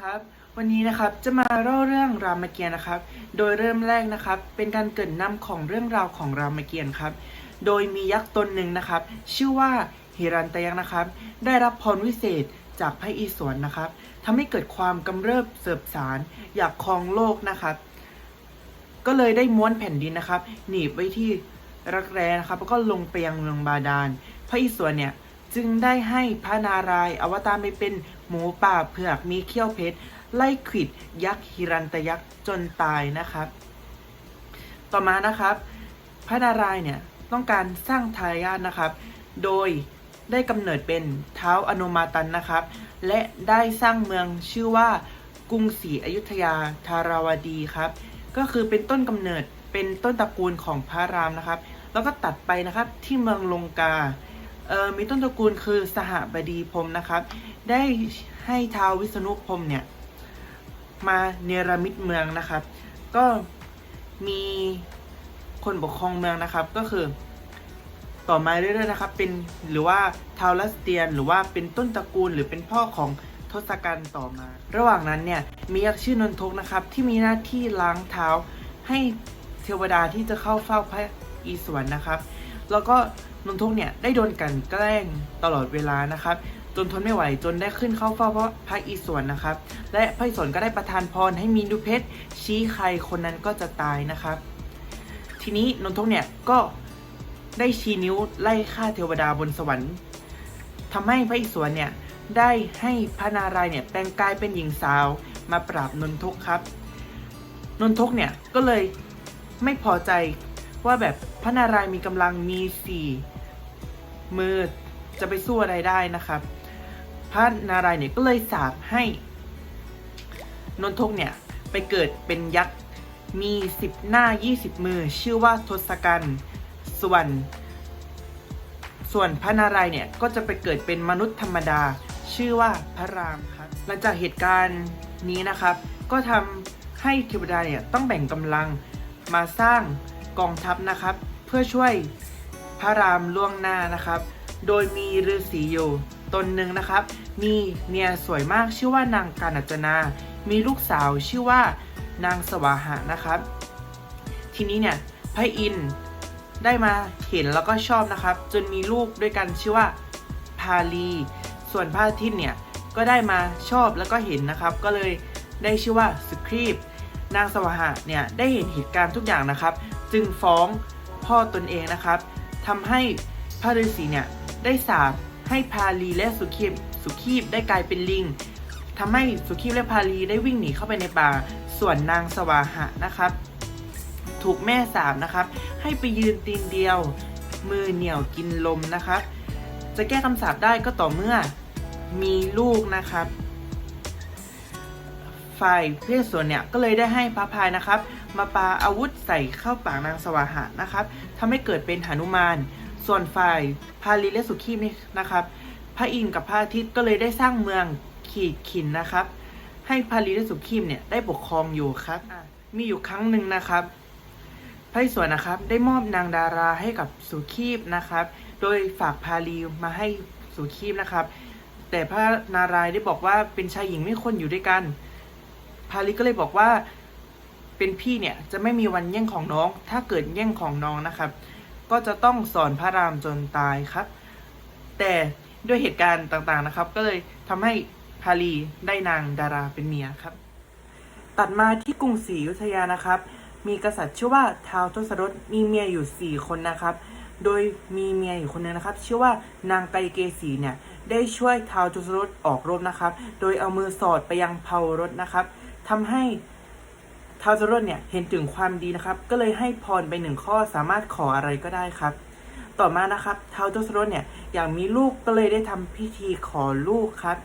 ครับ วันนี้นะครับจะมาเล่าเรื่องรามเกียรติ์นะครับ โดยเริ่มแรกนะครับ เป็นการเกริดนำของเรื่องราวของรามเกียรติ์ครับ โดยมียักษ์ตนหนึ่งนะครับ ชื่อว่าฮิรันตยักษ์นะครับ ได้รับพรวิเศษจากพระอิศวรนะครับทำให้เกิดความกำเริบเสบสาร อยากครองโลกนะครับ ก็เลยได้ม้วนแผ่นดินนะครับ หนีบไว้ที่รักแร้นะครับแล้วก็ลงไปยังเมืองบาดาล พระอิศวรเนี่ย จึงได้ให้พระนารายณ์อวตารไปเป็นหมูป่าเผือกมีเขี้ยวเพชรไล่ขิดยักษ์ฮิรันตยักษ์จนตายนะครับ ต่อมานะครับ พระนารายณ์เนี่ยต้องการสร้างทายาทนะครับ โดยได้กำเนิดเป็นเท้าอนุมาตันนะครับ และได้สร้างเมืองชื่อว่ากรุงศรีอยุธยาธาราวดีครับ ก็คือเป็นต้นกำเนิดเป็นต้นตระกูลของพระรามนะครับ แล้วก็ตัดไปนะครับที่เมืองลงกา มีต้นตระกูลคือสหบดีพรมนะครับ ได้ให้ท้าววิษณุพรมเนี่ย มาเนรมิตเมืองนะครับ ก็มีคนปกครองเมืองนะครับ ก็คือ ต่อมาเรื่อยๆนะครับ เป็นหรือว่าทาวรัสเตียน หรือว่าเป็นต้นตระกูลหรือเป็นพ่อของทศกัณฐ์ต่อมา ระหว่างนั้นเนี่ยมียักษ์ชื่อนนทกนะครับ ที่มีหน้าที่ล้างเท้าให้เทวดาที่จะเข้าเฝ้าพระอีศวรนะครับ แล้วก็ นนทกเนี่ยได้โดนกันแกล้งตลอดเวลานะครับ จนทนไม่ไหวจนได้ขึ้นเข้าเฝ้าพระพระอิศวรนะครับ และพระอิศวรก็ได้ประทานพรให้มีนุเพชรชี้ใครคนนั้นก็จะตายนะครับ ทีนี้นนทกเนี่ยก็ได้ชี้นิ้วไล่ฆ่าเทวดาบนสวรรค์ทำให้พระอิศวรเนี่ยได้ให้พระนารายณ์เนี่ยแปลงกายเป็นหญิงสาวมาปราบนนทกครับ นนทกเนี่ยก็เลยไม่พอใจว่าแบบพระนารายณ์มีกำลังมีสี่ มือจะไปสู้อะไรได้นะครับ พระนารายณ์เนี่ยก็เลยสาปให้นนทกเนี่ยไปเกิดเป็นยักษ์มีสิบหน้ายี่สิบมือ ชื่อว่าทศกัณฐ์ส่วน ส่วนพระนารายณ์เนี่ยก็จะไปเกิดเป็นมนุษย์ธรรมดา ชื่อว่าพระรามครับหลังจากเหตุการณ์นี้นะครับ ก็ทำให้เทวดาเนี่ยต้องแบ่งกำลังมาสร้างกองทัพนะครับ เพื่อช่วย พระรามล่วงหน้านะครับ โดยมีฤาษีอยู่ตนหนึ่งนะครับ มีเมียสวยมากชื่อว่านางกาญจนา มีลูกสาวชื่อว่านางสวาหะนะครับ ทีนี้เนี่ยพระอินทร์ได้มาเห็นแล้วก็ชอบนะครับ จนมีลูกด้วยกันชื่อว่าพาลี ส่วนพระอาทิตย์เนี่ยก็ได้มาชอบแล้วก็เห็นนะครับ ก็เลยได้ชื่อว่าสครีปนางสวาหะเนี่ยได้เห็นเหตุการณ์ทุกอย่างนะครับ จึงฟ้องพ่อตนเองนะครับ ทำให้พระฤาษีเนี่ยได้สาปให้พาลีและสุขีบสุขีบได้กลายเป็นลิงทำให้สุขีบและพาลีได้วิ่งหนีเข้าไปในป่า ส่วนนางสวาหะนะครับ ถูกแม่สาบนะครับให้ไปยืนตีนเดียว มือเหนี่ยวกินลมนะครับ จะแก้คำสาปได้ก็ต่อเมื่อมีลูกนะครับ ฝ่ายเพศส่วนเนี่ยก็เลยได้ให้พระพายนะครับ มาปาอาวุธใส่เข้าปากนางสวาหะนะครับทำให้เกิดเป็นหนุมาน ส่วนฝ่ายพาลีและสุขีนี่นะครับ พระอินทร์กับพระอาทิตย์ก็เลยได้สร้างเมืองขีดขินนะครับ ให้พาลีและสุขีมเนี่ยได้ปกครองอยู่ครับอะมีอยู่ครั้งหนึ่งนะครับพระอิศวรนะครับได้มอบนางดาราให้กับสุขีบนะครับ โดยฝากพาลีมาให้สุขีบนะครับ แต่พระนารายณ์ได้บอกว่าเป็นชายหญิงไม่ควรอยู่ด้วยกัน พาลีก็เลยบอกว่า เป็นพี่เนี่ยจะไม่มีวันแย่งของน้อง ถ้าเกิดแย่งของน้องนะครับ ก็จะต้องสอนพระรามจนตายครับ แต่ด้วยเหตุการณ์ต่างๆนะครับ ก็เลยทำให้พาลีได้นางดาราเป็นเมียครับ ตัดมาที่กรุงศรีอยุธยานะครับ มีกษัตริย์ชื่อว่าท้าวทศรถมีเมียอยู่ 4 คนนะครับ โดยมีเมียอยู่คนหนึงนะครับ ชื่อว่านางไกเกษีเนี่ยได้ช่วยท้าวทศรถออกรบนะครับ โดยเอามือสอดไปยังเผารถนะครับทำให้ ท้าวทศรถเนี่ยเห็นถึงความดีนะครับ ก็เลยให้พรไปหนึ่งข้อสามารถขออะไรก็ได้ครับ ต่อมานะครับท้าวทศรถเนี่ยอยากมีลูกก็เลยได้ทำพิธีขอลูกครับ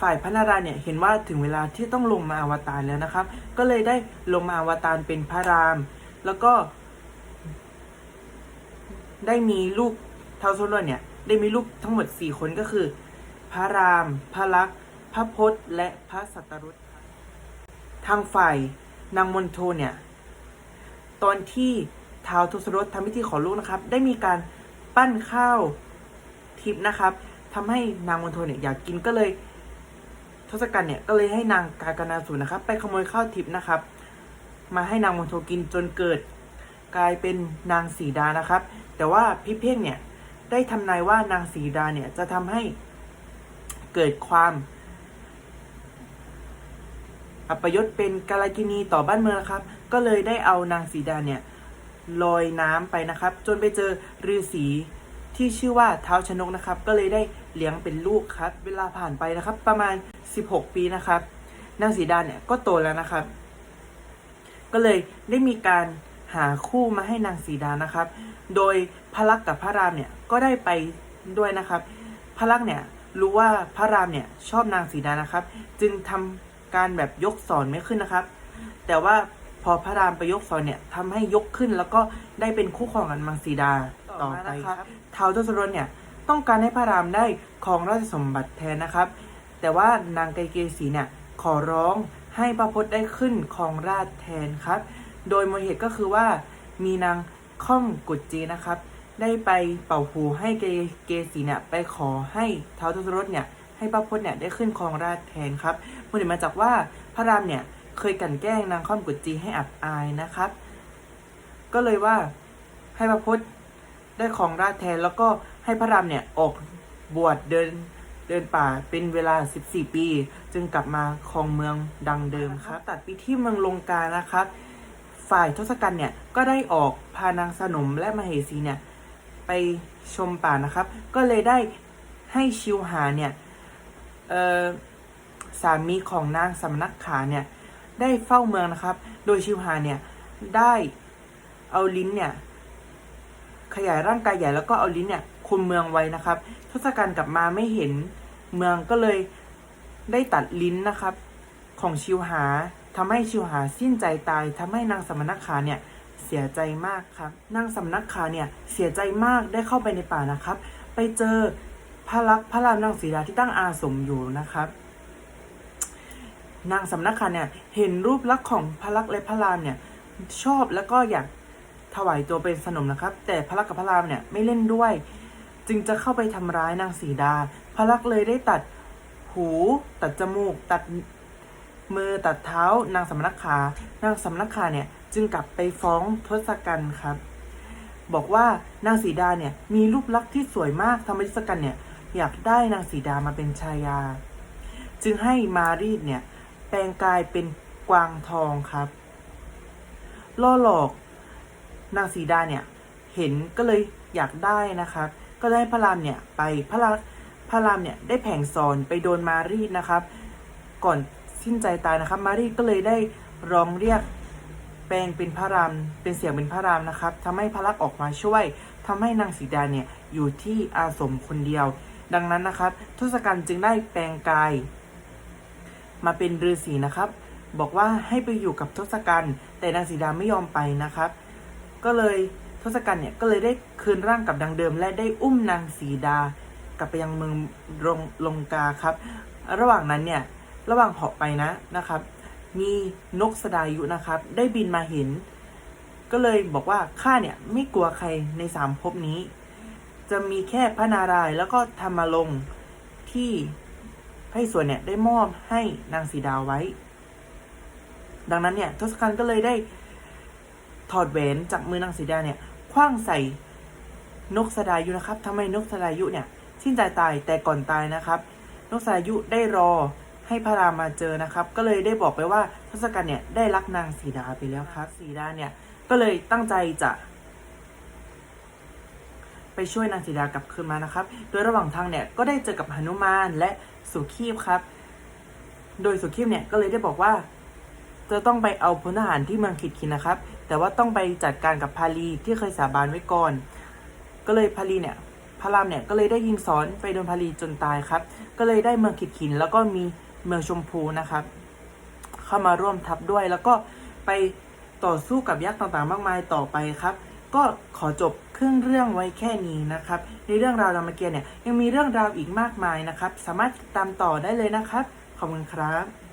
ฝ่ายพระนารายณ์เนี่ยเห็นว่าถึงเวลาที่ต้องลงมาอวตารแล้วนะครับ ก็เลยได้ลงมาอวตารเป็นพระราม แล้วก็ได้มีลูกเท่าสุรเนี่ยได้มีลูกทั้งหมด 4 คนก็คือ พระราม พระลักษณ์พระพศและพระสัตรุษ ทางฝ่ายนางมนโทเนี่ย ตอนที่ท้าวทศรถทำพิธีขอลูกนะครับ ได้มีการปั้นข้าวทิพนะครับทำให้นางมนโทเนี่ยอยากกินก็เลยทศกัณฐ์เนี่ยก็เลยให้นางกากนาสูรนะครับ ไปขโมยข้าวทิพนะครับ มาให้นางมณโทกินจนเกิด กลายเป็นนางสีดานะครับ แต่ว่าพี่เพ่งเนี่ยได้ทำนายว่านางสีดาเนี่ยจะทำให้เกิดความ อัปยศเป็นกาลกินีต่อบ้านเมืองครับ ก็เลยได้เอานางสีดาเนี่ยลอยน้ำไปนะครับ จนไปเจอฤาษีที่ชื่อว่าเท้าชนกนะครับ ก็เลยได้เลี้ยงเป็นลูกครับ เวลาผ่านไปนะครับ ประมาณ 16 ปีนะครับ นางสีดาเนี่ยก็โตแล้วนะครับ ก็เลยได้มีการหาคู่มาให้นางสีดานะครับ โดยพระลักษมณ์กับพระรามเนี่ยก็ได้ไปด้วยนะครับ พระลักษมณ์เนี่ยรู้ว่าพระรามเนี่ยชอบนางสีดานะครับ จึงทำ การแบบยกสอนไม่ขึ้นนะครับ แต่ว่าพอพระรามไปยกสอนเนี่ยทำให้ยกขึ้นแล้วก็ได้เป็นคู่ครองกับนางสีดาต่อไปครับท้าวทศรถเนี่ยต้องการให้พระรามได้ครองราชสมบัติแทนนะครับ แต่ว่านางไกรเกษีเนี่ยขอร้องให้พระพจน์ได้ขึ้นครองราชย์แทนครับ โดยมูลเหตุก็คือว่ามีนางค่อมกุจจีนะครับ ได้ไปเป่าหูให้เกเกษีเนี่ยไปขอให้ท้าวทศรถเนี่ย ให้พระพจน์เนี่ยได้ขึ้นครองราชแทนครับมูลเหตุมาจากว่าพระรามเนี่ยเคยกลั่นแกล้งนางค่อมกุจจีให้อับอายนะครับ ก็เลยว่าให้พระพจน์ได้ครองราชแทนแล้วก็ให้พระรามเนี่ยออกบวชเดินเดินป่าเป็นเวลา 14 ปี จึงกลับมาครองเมืองดังเดิมครับ ตัดไปที่เมืองลงกานะครับ ฝ่ายทศกัณฐ์เนี่ยก็ได้ออกพานางสนมและมเหสีเนี่ยไปชมป่านะครับ ก็เลยได้ให้ชิวหาเนี่ย สามีของนางสำนักขาเนี่ย ได้เฝ้าเมืองนะครับ โดยชิวหาเนี่ยได้เอาลิ้นเนี่ย ขยายร่างกายใหญ่แล้วก็เอาลิ้นเนี่ยคุมเมืองไว้นะครับ ทศกัณฐ์กลับมาไม่เห็นเมืองก็เลยได้ตัดลิ้นนะครับ ของชิวหาทำให้ชิวหาสิ้นใจตายทำให้นางสมณขาเนี่ยเสียใจมากครับ นางสำนักขาเนี่ยเสียใจมากได้เข้าไปในป่านะครับ ไปเจอ พระลักษมณ์พระรามนางสีดาที่ตั้งอาสมอยู่นะครับนางสำนักขาเนี่ยเห็นรูปลักษณ์ของพระลักษมณ์และพระรามเนี่ยชอบแล้วก็อยากถวายตัวเป็นสนมนะครับ แต่พระลักษมณ์กับพระรามเนี่ยไม่เล่นด้วย จึงจะเข้าไปทำร้ายนางสีดา พระลักษมณ์เลยได้ตัดหูตัดจมูก ตัดมือตัดเท้านางสำนักขานางสำนักขาเนี่ยจึงกลับไปฟ้องทศกัณฐ์ครับ บอกว่านางสีดาเนี่ยมีรูปลักษณ์ที่สวยมากทำให้ทศกัณฐ์เนี่ย อยากได้นางสีดามาเป็นชายา จึงให้มารีดเนี่ย แปลงกายเป็นกวางทองครับ ล่อหลอกนางสีดาเนี่ย เห็นก็เลยอยากได้นะครับ ก็ได้พระรามเนี่ยไปพระรามพระรามเนี่ยได้แผงสอนไปโดนมารีดนะครับ ก่อนสิ้นใจตายนะครับ มารีดก็เลยได้ร้องเรียกแปลงเป็นพระรามเป็นเสียงเป็นพระรามนะครับทำให้พระลักษณ์ออกมาช่วยทำให้นางสีดาเนี่ยอยู่ที่อาสมคนเดียว ดังนั้นนะครับทศกัณฐ์จึงได้แปลงกาย มาเป็นฤาษีนะครับ บอกว่าให้ไปอยู่กับทศกัณฐ์แต่นางสีดาไม่ยอมไปนะครับ ก็เลยทศกัณฐ์เนี่ยก็เลยได้คืนร่างกับดังเดิม และได้อุ้มนางสีดากลับไปยังเมืองลงลงกาครับ ระหว่างนั้นเนี่ยระหว่างเหาะไปนะนะครับ มีนกสดายุนะครับ ได้บินมาเห็น ก็เลยบอกว่าข้าเนี่ยไม่กลัวใครในสามภพนี้ จะมีแค่พระนารายณ์แล้วก็ธรรมลงที่พระอิศวรเนี่ยได้มอบให้นางสีดาไว้ ดังนั้นเนี่ยทศกัณฐ์ก็เลยได้ถอดแหวนจากมือนางสีดาเนี่ยคว้างใส่นกสดายุนะครับทำให้นกสดายุเนี่ยสิ้นใจตายแต่ก่อนตายนะครับ นกสดายุได้รอให้พระรามมาเจอนะครับ ก็เลยได้บอกไปว่าทศกัณฐ์เนี่ยได้รักนางสีดาไปแล้วครับสีดาเนี่ยก็เลยตั้งใจจะ ไปช่วยนางสีดากลับคืนมานะครับ โดยระหว่างทางเนี่ยก็ได้เจอกับหนุมานและสุขีพครับ โดยสุขีพเนี่ยก็เลยได้บอกว่า จะต้องไปเอาพลทหารที่เมืองขิดคินนะครับ แต่ว่าต้องไปจัดการกับพาลีที่เคยสาบานไว้ก่อน ก็เลยพาลีเนี่ยพระรามเนี่ยก็เลยได้ยิงสอนไปโดนพาลีจนตายครับ ก็เลยได้เมืองขิดขิน แล้วก็มีเมืองชมพูนะครับ เข้ามาร่วมทัพด้วยแล้วก็ไปต่อสู้กับยักษ์ต่างๆ มากมายต่อไปครับ ก็ขอจบ ครึ่งเรื่องไว้แค่นี้นะครับ ในเรื่องราวรามเกียรติ์เนี่ยยังมีเรื่องราวอีกมากมายนะครับ สามารถตามต่อได้เลยนะครับ ขอบคุณครับ